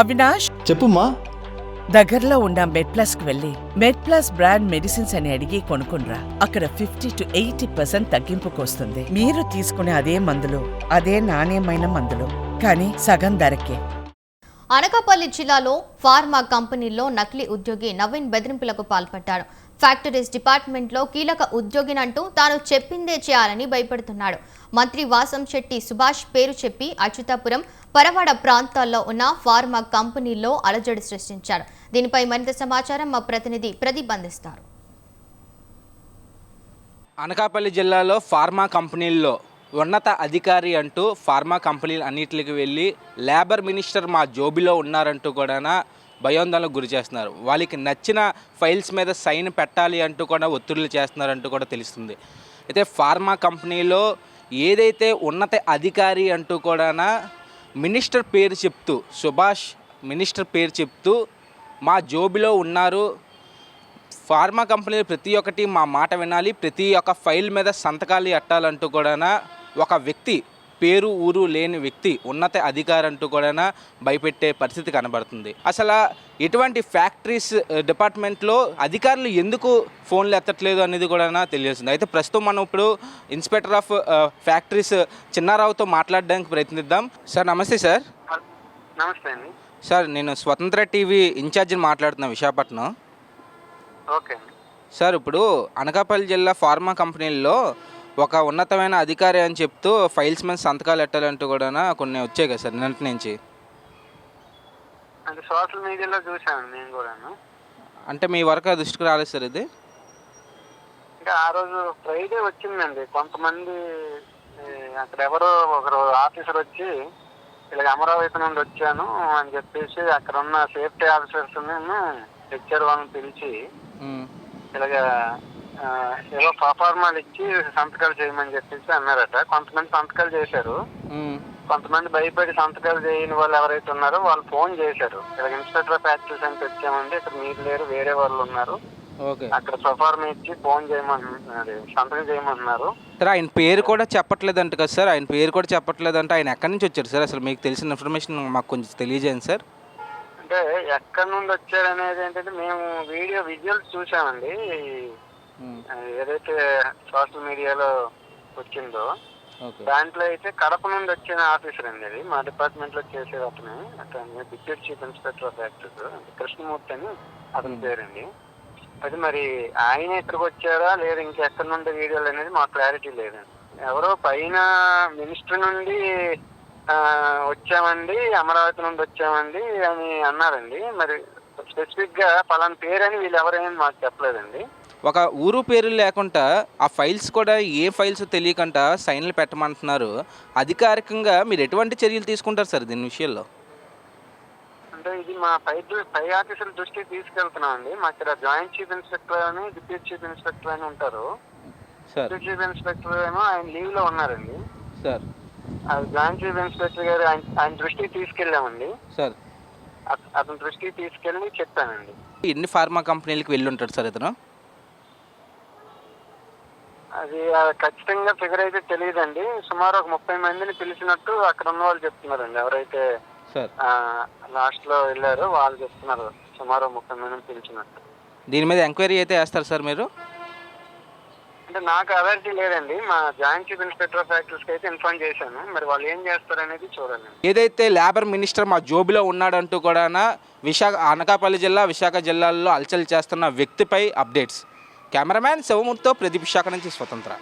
అవినాష్? చెప్పుమా దగ్గరలో ఉన్న మెడ్ ప్లస్కు వెళ్ళి మెడ్ ప్లస్ బ్రాండ్ మెడిసిన్స్ అని అడిగి కొనుక్కునరా అక్కడ ఫిఫ్టీ టు ఎయిటీ పర్సెంట్ తగ్గింపుకు వస్తుంది మీరు తీసుకునే అదే మందులు అదే నాణ్యమైన మందులు కానీ సగం ధరకే. అనకాపల్లి జిల్లాలో ఫార్మా కంపెనీల్లో నకిలీ ఉద్యోగి నవీన్ బెదిరింపులకు పాల్పడ్డాడు. ఫ్యాక్టరీస్ డిపార్ట్మెంట్లో కీలక ఉద్యోగినంటూ తాను చెప్పిందే చేయాలని భయపడుతున్నాడు. మంత్రి వాసం శెట్టి సుభాష్ పేరు చెప్పి అచ్యుతాపురం పరవాడ ప్రాంతాల్లో ఉన్న ఫార్మా కంపెనీల్లో అలజడి సృష్టించారు. దీనిపై మరింత సమాచారం మా ప్రతినిధి ప్రదీప్ అందిస్తారు. అనకాపల్లి జిల్లాలో ఫార్మా కంపెనీల్లో ఉన్నత అధికారి అంటూ ఫార్మా కంపెనీలు అన్నిటికి వెళ్ళి లేబర్ మినిస్టర్ మా జోబిలో ఉన్నారంటూ కూడా భయోందనలకు గురి చేస్తున్నారు. వాళ్ళకి నచ్చిన ఫైల్స్ మీద సైన్ పెట్టాలి అంటూ కూడా ఒత్తిళ్ళు చేస్తున్నారంటూ కూడా తెలుస్తుంది. అయితే ఫార్మా కంపెనీలో ఏదైతే ఉన్నత అధికారి అంటూ కూడా మినిస్టర్ పేరు చెప్తూ సుభాష్ మినిస్టర్ పేరు చెప్తూ మా జోబిలో ఉన్నారు. ఫార్మా కంపెనీలు ప్రతి ఒక్కటి మా మాట వినాలి. ప్రతి ఒక్క ఫైల్ మీద సంతకాలు ఎట్టాలంటూ కూడా ఒక వ్యక్తి పేరు ఊరు లేని వ్యక్తి ఉన్నత అధికారి అంటూ కూడా భయపెట్టే పరిస్థితి కనబడుతుంది. అసలు ఎటువంటి ఫ్యాక్టరీస్ డిపార్ట్మెంట్లో అధికారులు ఎందుకు ఫోన్లు ఎత్తట్లేదు అనేది కూడా తెలియాల్సింది. అయితే ప్రస్తుతం మనం ఇప్పుడు ఇన్స్పెక్టర్ ఆఫ్ ఫ్యాక్టరీస్ చిన్నారావుతో మాట్లాడడానికి ప్రయత్నిద్దాం. సార్ నమస్తే సార్. నమస్తే అండి. సార్ నేను స్వతంత్ర టీవీ ఇన్ఛార్జిని మాట్లాడుతున్నా విశాఖపట్నం. ఓకే సార్ ఇప్పుడు అనకాపల్లి జిల్లా ఫార్మా కంపెనీల్లో ఒక ఉన్నతమైన అధికారి అని చెప్తూ ఫైల్స్ మీద సంతకాలు ఎట్టాలంటూ కూడా కొన్ని వచ్చాయి కదా సార్ నిన్నటి నుంచి? అంటే సోషల్ మీడియాలో చూశాను నేను కూడాను. అంటే మీ వరకు దృష్టికి రాలేదు సార్ ఇది? ఇంకా ఆ రోజు ఫ్రైడే వచ్చిందండి. కొంతమంది అక్కడ ఎవరో ఒకరు ఆఫీసర్ వచ్చి ఇలాగ అమరావతి నుండి వచ్చాను అని చెప్పేసి అక్కడ ఉన్న సేఫ్టీ ఆఫీసర్స్ హెచ్ఆర్ వాళ్ళని పిలిచి ఇలాగ ఏదో పర్ఫార్మాలు ఇచ్చి సంతకాలు చేయమని చెప్పేసి అన్నారట. కొంతమంది సంతకాలు చేశారు. కొంతమంది భయపడి సంతకాలు చేయని వాళ్ళు ఎవరైతే ఉన్నారో వాళ్ళు ఫోన్ చేశారు. ఇలా ఇన్స్పెక్టర్ ఆఫ్ ఫ్యాక్టరీస్ అని వచ్చామండి ఇక్కడ మీరు లేరు వేరే వాళ్ళు ఉన్నారు. ఓకే. అక్కడ సఫార్మ ఇచ్చి ఫోన్ చేయమంటున్నారు సంతకం చేయమంటున్నారు సార్ ఆయన పేరు కూడా చెప్పట్లేదంట కదా సార్. ఆయన పేరు కూడా చెప్పట్లేదంటే. ఆయన ఎక్కడి నుంచి వచ్చారు సార్? అసలు మీకు తెలిసిన ఇన్ఫర్మేషన్ మాకు కొంచెం తెలియజేయండి సార్. అంటే ఎక్కడి నుండి వచ్చారు అనేది ఏంటంటే మేము వీడియో విజువల్స్ చూసామండి ఏదైతే సోషల్ మీడియాలో వచ్చిందో దాంట్లో అయితే కడప నుండి వచ్చిన ఆఫీసర్ అండి అది. మా డిపార్ట్మెంట్లో చేసే అతను. అతను deputy chief inspector of factories అంటే కృష్ణమూర్తి అని అతని పేరండి. అది మరి ఆయన ఇక్కడికి వచ్చారా? లేదా ఇంకెక్కడి నుండి వీడియోలు అనేది మాకు క్లారిటీ లేదండి. ఎవరో పైన మినిస్టర్ నుండి ఆ, వచ్చామండి అమరావతి నుండి వచ్చామండి అని అన్నారండి. మరి స్పెసిఫిక్గా పలానా పేరని వీళ్ళు ఎవరైనా మాకు చెప్పలేదండి. ఒక ఊరు పేరు లేకుండా ఆ ఫైల్స్ కూడా ఏ ఫైల్స్ తెలియకుండా సైన్లు పెట్టమంటున్నారు. అధికారికంగా మీరు ఎటువంటి చర్యలు తీసుకుంటారు సార్ దీని విషయంలో? అంటే ఇది మా పై పై ఆఫీసర్ దృష్టికి తీసుకెళ్తున్నాం అండి. మా ఇక్కడ జాయింట్ చీఫ్ ఇన్స్పెక్టర్ అని డిప్యూటీ చీఫ్ ఇన్స్పెక్టర్ అని ఉంటారు. సార్. డిప్యూటీ చీఫ్ ఇన్స్పెక్టర్ ఏమో ఆయన లీవ్లో ఉన్నారండి. సార్. ఆ జాయింట్ చీఫ్ ఇన్స్పెక్టర్ గారు ఆయన దృష్టికి తీసుకెళ్ళామండి. సార్. అత- అతని దృష్టికి తీసుకెళ్ళి చెప్పానండి. ఎన్ని ఫార్మా కంపెనీలకు వెళ్ళి ఉంటాడు సార్ ఇతను? అది ఖచ్చితంగా ఫిగర్ అయితే తెలియదండి. సుమారు ఒక ముప్పై మందిని పిలిచినట్టు అక్కడ ఉన్న వాళ్ళు చెప్తున్నారండి. ఎవరైతే లాస్ట్లో వెళ్ళారో వాళ్ళు చెప్తున్నారు. సుమారు ముప్పై మందిని పిలిచినట్టు. దీని మీద ఎంక్వైరీ అయితే వేస్తారు సార్ మీరు? అంటే నాకు అథారిటీ లేదండి. మా జాయింట్ చీఫ్ ఇన్స్పెక్టర్ ఆఫ్ ఫ్యాక్టరీస్కి అయితే ఇన్ఫార్మ్ చేశాను. మరి వాళ్ళు ఏం చేస్తారనేది చూడాలి ఏదైతే లేబర్ మినిస్టర్ మా జోబిలో ఉన్నాడంటూ కూడా విశాఖ అనకాపల్లి జిల్లా విశాఖ జిల్లాల్లో అలచల్ చేస్తున్న వ్యక్తిపై అప్డేట్స్. కెమెరామ్యాన్ శివమూర్తితో ప్రదీప్ విశాఖ నుంచి స్వతంత్ర.